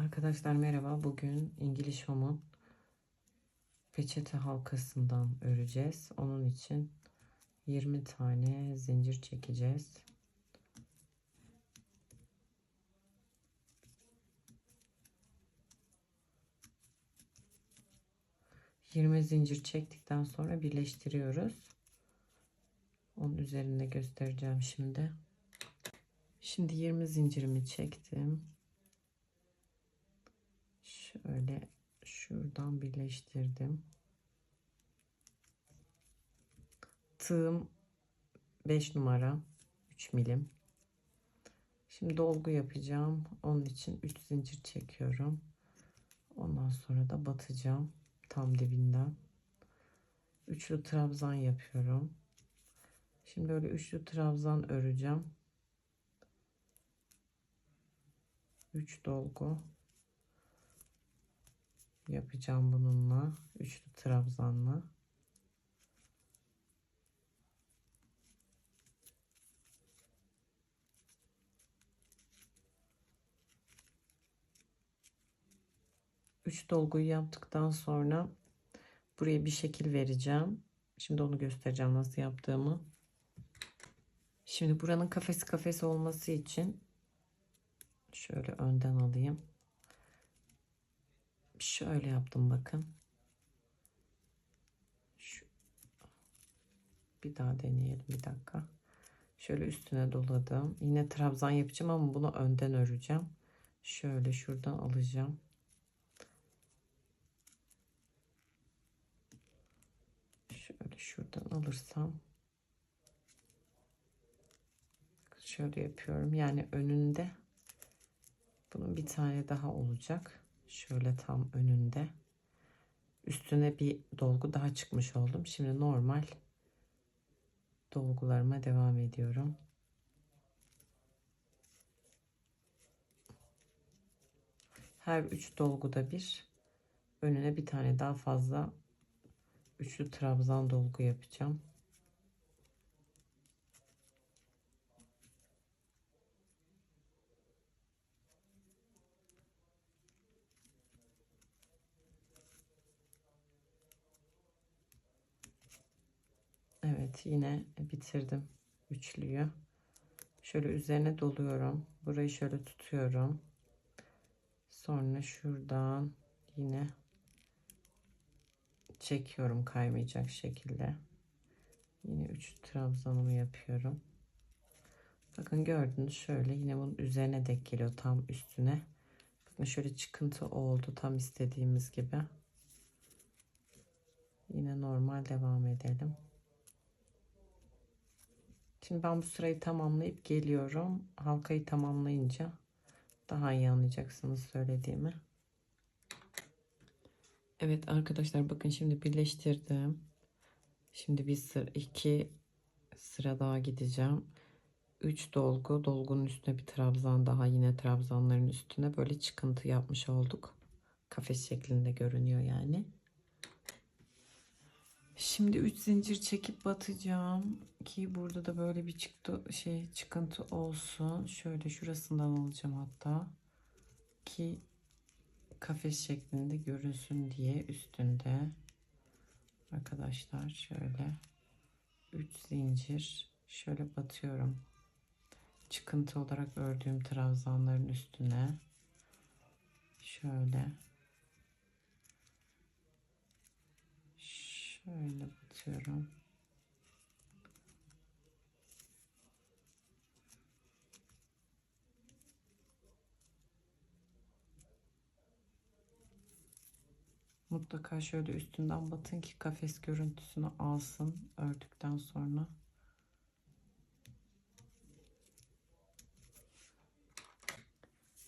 Arkadaşlar merhaba. Bugün İngiliz Home'un peçete halkasından öreceğiz. Onun için 20 tane zincir çekeceğiz. Yirmi zincir çektikten sonra birleştiriyoruz. Onun üzerinde göstereceğim şimdi. Şimdi 20 zincirimi çektim. Şöyle şuradan birleştirdim. Tığım 5 numara 3 milim. Şimdi dolgu yapacağım. Onun için 3 zincir çekiyorum. Ondan sonra da batacağım tam dibinden. Üçlü trabzan yapıyorum. Şimdi böyle üçlü trabzan öreceğim. 3 dolgu yapacağım bununla üçlü trabzanla. Üç dolguyu yaptıktan sonra buraya bir şekil vereceğim. Şimdi onu göstereceğim nasıl yaptığımı. Şimdi buranın kafesi kafesi olması için şöyle önden alayım şöyle yaptım bakın. Şu. Bir daha deneyelim bir dakika. Şöyle üstüne doladım. Yine trabzan yapacağım ama bunu önden öreceğim. Şöyle şuradan alacağım. Şöyle şuradan alırsam şöyle yapıyorum. Yani önünde bunun bir tane daha olacak şöyle tam önünde. Üstüne bir dolgu daha çıkmış oldum. Şimdi normal dolgularıma devam ediyorum. Her üç dolguda bir. Önüne bir tane daha fazla üçlü trabzan dolgu yapacağım Evet yine bitirdim üçlüyü. Şöyle üzerine doluyorum. Burayı şöyle tutuyorum. Sonra şuradan yine çekiyorum kaymayacak şekilde. Yine 3 trabzanımı yapıyorum. Bakın gördünüz şöyle yine bunun üzerine denk geliyor tam üstüne. Bakın şöyle çıkıntı oldu tam istediğimiz gibi. Yine normal devam edelim. Şimdi ben bu sırayı tamamlayıp geliyorum. Halkayı tamamlayınca daha iyi anlayacaksınız söylediğimi. Evet arkadaşlar bakın şimdi birleştirdim. Şimdi bir sıra iki sıra daha gideceğim. 3 dolgu, dolgunun üstüne bir trabzan daha yine trabzanların üstüne böyle çıkıntı yapmış olduk. Kafes şeklinde görünüyor yani. Şimdi 3 zincir çekip batacağım ki burada da böyle bir çıktı şey çıkıntı olsun. Şöyle şurasından alacağım hatta ki kafes şeklinde görünsün diye üstünde. Arkadaşlar şöyle 3 zincir şöyle batıyorum. Çıkıntı olarak ördüğüm trabzanların üstüne şöyle Şöyle batıyorum. Mutlaka şöyle üstünden batın ki kafes görüntüsünü alsın ördükten sonra.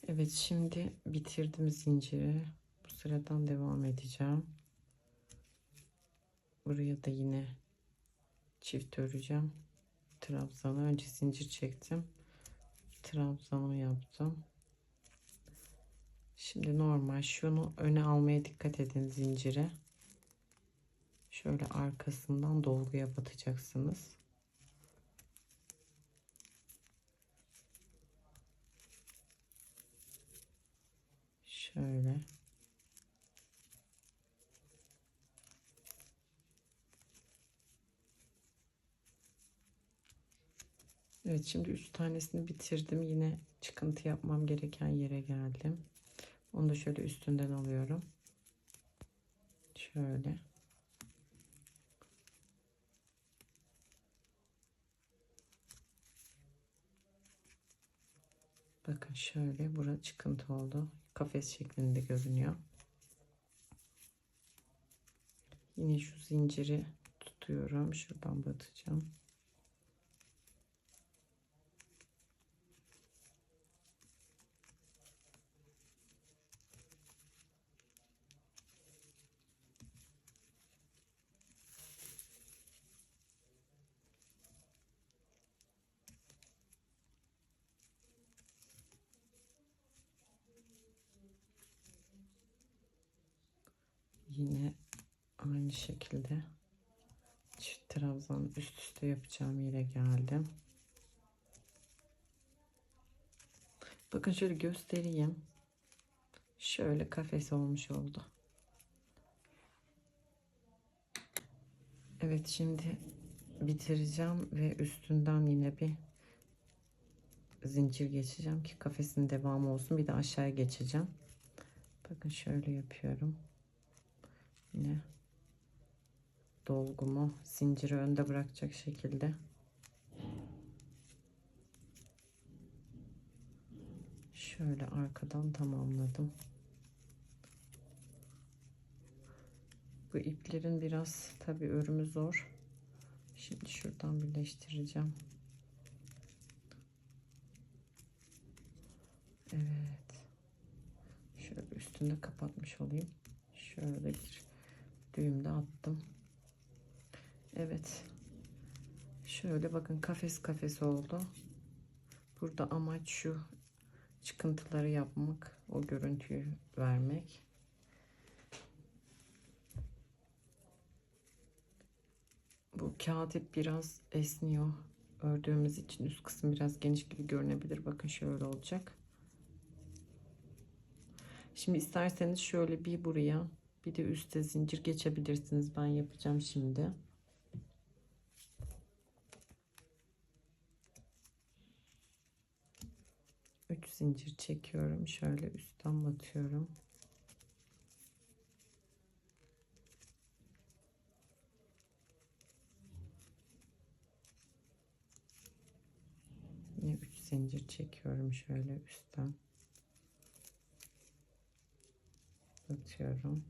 Evet şimdi bitirdim zinciri. Bu sıradan devam edeceğim. Buraya da yine çift öreceğim. Trabzanı önce zincir çektim. Trabzanı yaptım. Şimdi normal şunu öne almaya dikkat edin zincire. Şöyle arkasından dolguya batacaksınız. Şöyle. Evet şimdi üç tanesini bitirdim. Yine çıkıntı yapmam gereken yere geldim. Onu da şöyle üstünden alıyorum. Şöyle. Bakın şöyle bura çıkıntı oldu. Kafes şeklinde görünüyor. Yine şu zinciri tutuyorum. Şuradan batacağım. Yine aynı şekilde çift trabzan üst üste yapacağım yere geldim. Bakın şöyle göstereyim. Şöyle kafes olmuş oldu. Evet şimdi bitireceğim ve üstünden yine bir zincir geçeceğim ki kafesin devamı olsun. Bir de aşağıya geçeceğim. Bakın şöyle yapıyorum. Yine dolgumu zinciri önde bırakacak şekilde şöyle arkadan tamamladım. Bu iplerin biraz tabi örümü zor. Şimdi şuradan birleştireceğim. Evet. Şöyle üstünde kapatmış olayım. Şöyle bir düğüm de attım. Evet. Şöyle bakın kafes kafes oldu. Burada amaç şu çıkıntıları yapmak, o görüntüyü vermek. Bu kağıt ip biraz esniyor. Ördüğümüz için üst kısım biraz geniş gibi görünebilir. Bakın şöyle olacak. Şimdi isterseniz şöyle bir buraya bir de üstte zincir geçebilirsiniz. Ben yapacağım şimdi. Üç zincir çekiyorum. Şöyle üstten batıyorum. Yine üç zincir çekiyorum şöyle üstten. Batıyorum.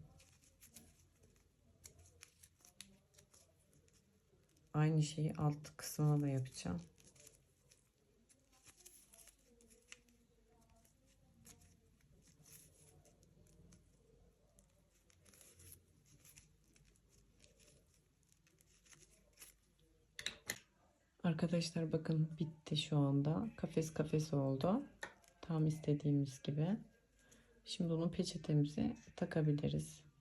Aynı şeyi alt kısmına da yapacağım. Arkadaşlar bakın bitti şu anda. Kafes kafes oldu. Tam istediğimiz gibi. Şimdi onu peçetemize takabiliriz.